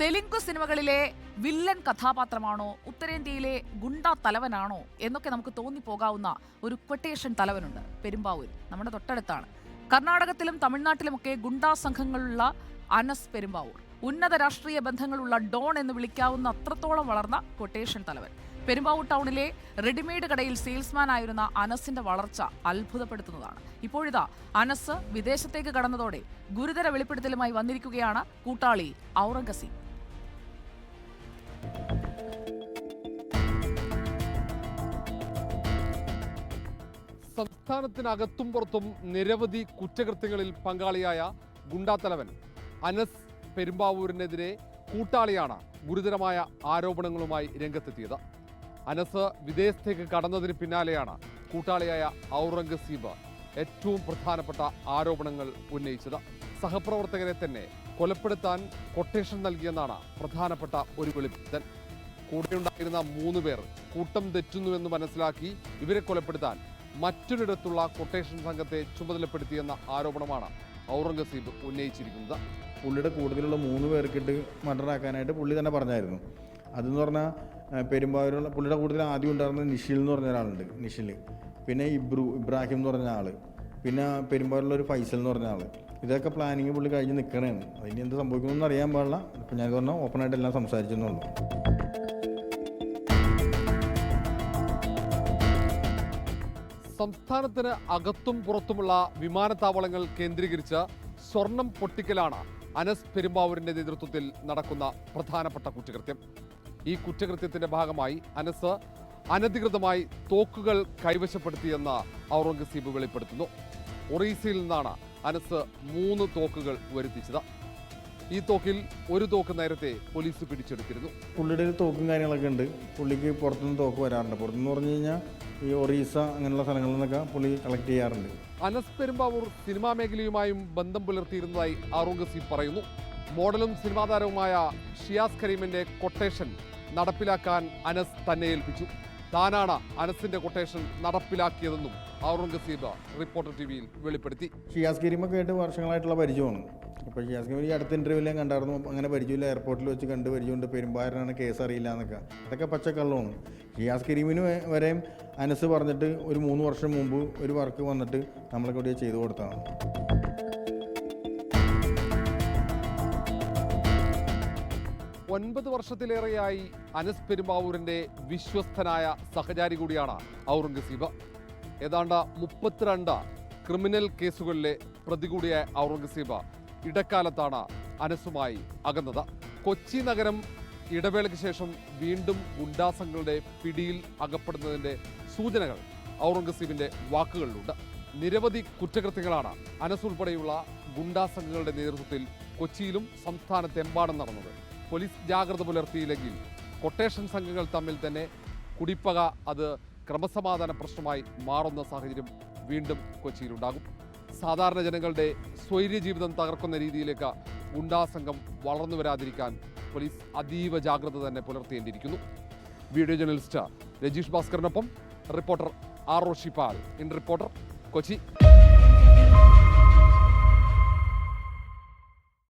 തെലുങ്ക് സിനിമകളിലെ വില്ലൻ കഥാപാത്രമാണോ? ഉത്തരേന്ത്യയിലെ ഗുണ്ട തലവനാണോ? എന്നൊക്കെ നമുക്ക് തോന്നിപ്പോകാവുന്ന ഒരു ക്വട്ടേഷൻ തലവനുണ്ട്. പെരുമ്പാവൂർ നമ്മുടെ തൊട്ടടുത്താണ്. കർണാടകത്തിലും തമിഴ്നാട്ടിലുമൊക്കെ ഗുണ്ടാ സംഘങ്ങളുള്ള അനസ് പെരുമ്പാവൂർ. ഉന്നത രാഷ്ട്രീയ ബന്ധങ്ങളുള്ള ഡോൺ എന്ന് വിളിക്കാവുന്ന അത്രത്തോളം വളർന്ന ക്വട്ടേഷൻ തലവൻ. പെരുമ്പാവൂർ ടൗണിലെ റെഡിമെയ്ഡ് കടയിൽ സെയിൽസ്മാൻ ആയിരുന്ന അനസിന്റെ വളർച്ച അത്ഭുതപ്പെടുത്തുന്നതാണ്. ഇപ്പോഴിതാ അനസ് വിദേശത്തേക്ക് കടന്നതോടെ ഗുരുതര വെളിപ്പെടുത്തലുമായി വന്നിരിക്കുകയാണ് കൂട്ടാളി ഔറംഗസീബ്. സംസ്ഥാനത്തിനകത്തും പുറത്തും നിരവധി കുറ്റകൃത്യങ്ങളിൽ പങ്കാളിയായ ഗുണ്ടാത്തലവൻ അനസ് പെരുമ്പാവൂരിനെതിരെ കൂട്ടാളിയാണ് ഗുരുതരമായ ആരോപണങ്ങളുമായി രംഗത്തെത്തിയത്. അനസ് വിദേശത്തേക്ക് കടന്നതിന് പിന്നാലെയാണ് കൂട്ടാളിയായ ഔറംഗസീബ് ഏറ്റവും പ്രധാനപ്പെട്ട ആരോപണങ്ങൾ ഉന്നയിച്ചത്. സഹപ്രവർത്തകരെ തന്നെ കൊലപ്പെടുത്താൻ കൊട്ടേഷൻ നൽകിയെന്നാണ് പ്രധാനപ്പെട്ട ഒരു വെളിപ്പെടുത്തൽ. കൂടെയുണ്ടായിരുന്ന മൂന്ന് പേർ കൂട്ടം തെറ്റുന്നുവെന്ന് മനസ്സിലാക്കി ഇവരെ കൊലപ്പെടുത്താൻ മറ്റൊരിടത്തുള്ള കൊട്ടേഷൻ സംഘത്തെ ചുമതലപ്പെടുത്തിയെന്ന ആരോപണമാണ് ഔറംഗസീബ് ഉന്നയിച്ചിരിക്കുന്നത്. പുള്ളിയുടെ കൂടുതലുള്ള മൂന്ന് പേർക്കിട്ട് മർഡർ ആക്കാനായിട്ട് പുള്ളി തന്നെ പറഞ്ഞായിരുന്നു. അതെന്ന് പറഞ്ഞാൽ പെരുമ്പാവൂരുള്ള പുള്ളിയുടെ കൂടുതൽ ആദ്യം ഉണ്ടായിരുന്ന നിഷിൽ എന്ന് പറഞ്ഞ ഒരാളുണ്ട് നിഷിൽ പിന്നെ ഇബ്രു ഇബ്രാഹിം എന്ന് പറഞ്ഞ ആൾ പിന്നെ പെരുമ്പാവൂരിലുള്ള ഒരു ഫൈസൽ എന്ന് പറഞ്ഞ ആൾ ഇതൊക്കെ പ്ലാനിങ് പുള്ളി കഴിഞ്ഞ് നിൽക്കണേന്ന് അതിന് എന്ത് സംഭവിക്കുമെന്ന് അറിയാൻ പാടില്ല. ഇപ്പം ഞാൻ പറഞ്ഞാൽ ഓപ്പണായിട്ട് എല്ലാം സംസാരിച്ചെന്നുള്ളൂ സംസ്ഥാനത്തിന് അകത്തും പുറത്തുമുള്ള വിമാനത്താവളങ്ങൾ കേന്ദ്രീകരിച്ച് സ്വർണം പൊട്ടിക്കലാണ് അനസ് പെരുമ്പാവൂരിന്റെ നേതൃത്വത്തിൽ നടക്കുന്ന പ്രധാനപ്പെട്ട കുറ്റകൃത്യം. ഈ കുറ്റകൃത്യത്തിന്റെ ഭാഗമായി അനസ് അനധികൃതമായി തോക്കുകൾ കൈവശപ്പെടുത്തിയെന്ന് ഔറംഗസീബ് വെളിപ്പെടുത്തുന്നു. ഒറീസയിൽ നിന്നാണ് അനസ് മൂന്ന് തോക്കുകൾ വരുത്തിച്ചത്. ഈ തോക്കിൽ ഒരു തോക്ക് നേരത്തെ പോലീസ് പിടിച്ചെടുത്തിരുന്നു. പുള്ളിയുടെ തോക്കും കാര്യങ്ങളൊക്കെ ഉണ്ട്. പുള്ളിക്ക് പുറത്തുനിന്ന് തോക്ക് വരാറുണ്ട്. പുറത്തുനിന്ന് പറഞ്ഞു കഴിഞ്ഞാൽ ഈ ഒറീസ അങ്ങനെയുള്ള സ്ഥലങ്ങളിൽ നിന്നൊക്കെ പുള്ളി കളക്ട് ചെയ്യാറുണ്ട്. അനസ് പെരുമ്പാവൂർ സിനിമാ മേഖലയുമായും ബന്ധം പുലർത്തിയിരുന്നതായി ഔറംഗസീബ് പറയുന്നു. മോഡലും സിനിമാ താരവുമായ ഷിയാസ് കരീമിന്റെ കൊട്ടേഷൻ നടപ്പിലാക്കാൻ അനസ് തന്നെ ഏൽപ്പിച്ചു. താനാണ് അനസിന്റെ കൊട്ടേഷൻ നടപ്പിലാക്കിയതെന്നും ഔറംഗസീബ് റിപ്പോർട്ടർ ടി വിയിൽ വെളിപ്പെടുത്തി. ഷിയാസ് കരീമൊക്കെ ആയിട്ട് വർഷങ്ങളായിട്ടുള്ള പരിചയമാണ്. അപ്പോൾ ഷിയാസ് കമ്പനി ഈ അടുത്ത ഇന്റർവ്യൂവിൽ കണ്ടായിരുന്നു. അങ്ങനെ പരിചയമില്ല. എയർപോർട്ടിൽ വെച്ച് കണ്ട് പരിചയമുണ്ട്. പെരുമ്പാരനാണ് കേസ് അറിയില്ല എന്നൊക്കെ അതൊക്കെ പച്ചക്കള്ളമാണ്. ഷിയാസ് കരീമിന് വരെയും അനസ് പറഞ്ഞിട്ട് ഒരു മൂന്ന് വർഷം മുമ്പ് ഒരു വർക്ക് വന്നിട്ട് നമ്മളെ കൂടി ചെയ്തു കൊടുത്തതാണ് ഒൻപത് വർഷത്തിലേറെയായി അനസ് പെരുമ്പാവൂരിന്റെ വിശ്വസ്തനായ സഹചാരി കൂടിയാണ് ഔറംഗസീബ്. ഏതാണ്ട് മുപ്പത്തിരണ്ട് ക്രിമിനൽ കേസുകളിലെ പ്രതി കൂടിയായ ഔറംഗസീബ്. ഇടക്കാലത്താണ് അനസുമായി അകന്നത്. കൊച്ചി നഗരം ഇടവേളയ്ക്ക് ശേഷം വീണ്ടും ഗുണ്ടാസങ്ങളുടെ പിടിയിൽ അകപ്പെടുന്നതിന്റെ സൂചനകൾ ഔറംഗസീബിന്റെ വാക്കുകളിലുണ്ട്. നിരവധി കുറ്റകൃത്യങ്ങളാണ് അനസ് ഉൾപ്പെടെയുള്ള ഗുണ്ടാസംഘങ്ങളുടെ നേതൃത്വത്തിൽ കൊച്ചിയിലും സംസ്ഥാനത്തെമ്പാടും നടന്നത്. പോലീസ് ജാഗ്രത പുലർത്തിയില്ലെങ്കിൽ കൊട്ടേഷൻ സംഘങ്ങൾ തമ്മിൽ തന്നെ കുടിപ്പക അത് ക്രമസമാധാന പ്രശ്നമായി മാറുന്ന സാഹചര്യം വീണ്ടും കൊച്ചിയിലുണ്ടാകും. സാധാരണ ജനങ്ങളുടെ സ്വൈര്യ ജീവിതം തകർക്കുന്ന രീതിയിലേക്ക് ഗുണ്ടാസംഘം വളർന്നു വരാതിരിക്കാൻ പോലീസ് അതീവ ജാഗ്രത തന്നെ പുലർത്തേണ്ടിയിരിക്കുന്നു. Video journalist Rajeesh ഭാസ്കറിനൊപ്പം reporter R O in reporter Kochi.